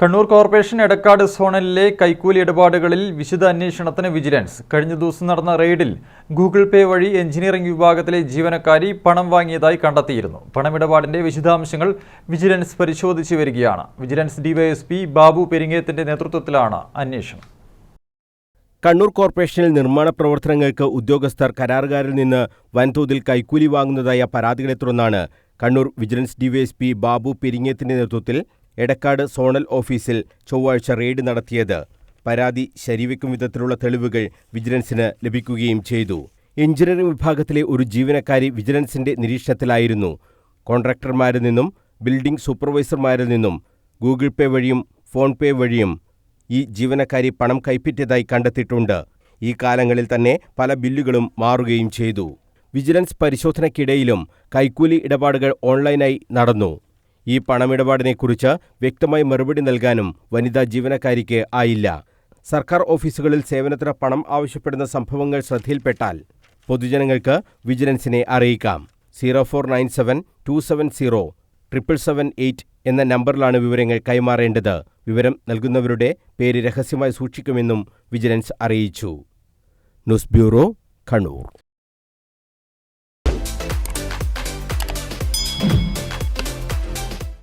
Kannur corporation Edakkad സോണലിലെ കൈക്കൂലി ഇടപാടുകളിൽ വിശദ അന്വേഷണത്തിന് വിജിലൻസ്. കഴിഞ്ഞ ദിവസം നടന്ന റെയ്ഡിൽ ഗൂഗിൾ പേ വഴി എഞ്ചിനീയറിംഗ് വിഭാഗത്തിലെ ജീവനക്കാരി പണം വാങ്ങിയതായി കണ്ടെത്തിയിരുന്നു. പണമിടപാടിന്റെ വിശദാംശങ്ങൾ വിജിലൻസ് പരിശോധിച്ചു വരികയാണ്. വിജിലൻസ് ഡിവൈഎസ്പി ബാബു പെരിങ്ങേത്തിന്റെ നേതൃത്വത്തിലാണ് അന്വേഷണം. കണ്ണൂർ കോർപ്പറേഷനിൽ നിർമ്മാണ പ്രവർത്തനങ്ങൾക്ക് ഉദ്യോഗസ്ഥർ കരാറുകാരിൽ നിന്ന് വൻതോതിൽ കൈക്കൂലി വാങ്ങുന്നതായ പരാതികളെ തുടർന്നാണ് കണ്ണൂർ വിജിലൻസ് ഡിവൈഎസ്പി ബാബു പെരിങ്ങേത്തിന്റെ നേതൃത്വത്തിൽ എടക്കാട് സോണൽ ഓഫീസിൽ ചൊവ്വാഴ്ച റെയ്ഡ് നടത്തിയത്. പരാതി ശരിവെക്കും വിധത്തിലുള്ള തെളിവുകൾ വിജിലൻസിന് ലഭിക്കുകയും ചെയ്തു. എഞ്ചിനീയറിംഗ് വിഭാഗത്തിലെ ഒരു ജീവനക്കാരി വിജിലൻസിന്റെ നിരീക്ഷണത്തിലായിരുന്നു. കോൺട്രാക്ടർമാരിൽ നിന്നും ബിൽഡിംഗ് സൂപ്പർവൈസർമാരിൽ നിന്നും ഗൂഗിൾ പേ വഴിയും ഫോൺ പേ വഴിയും ഈ ജീവനക്കാരി പണം കൈപ്പറ്റിയതായി കണ്ടെത്തിയിട്ടുണ്ട്. ഈ കാലങ്ങളിൽ തന്നെ പല ബില്ലുകളും മാറുകയും ചെയ്തു. വിജിലൻസ് പരിശോധനയ്ക്കിടയിലും കൈക്കൂലി ഇടപാടുകൾ ഓൺലൈനായി നടന്നു. ഈ പണമിടപാടിനെക്കുറിച്ച് വ്യക്തമായി മറുപടി നൽകാനും വനിതാ ജീവനക്കാരിക്ക് ആയില്ല. സർക്കാർ ഓഫീസുകളിൽ സേവനത്തിന് പണം ആവശ്യപ്പെടുന്ന സംഭവങ്ങൾ ശ്രദ്ധയിൽപ്പെട്ടാൽ പൊതുജനങ്ങൾക്ക് വിജിലൻസിനെ അറിയിക്കാം. Zero four nine seven two seven zero triple seven eight എന്ന നമ്പറിലാണ് വിവരങ്ങൾ കൈമാറേണ്ടത്. വിവരം നൽകുന്നവരുടെ പേര് രഹസ്യമായി സൂക്ഷിക്കുമെന്നും വിജിലൻസ് അറിയിച്ചു. News bureau Kannur.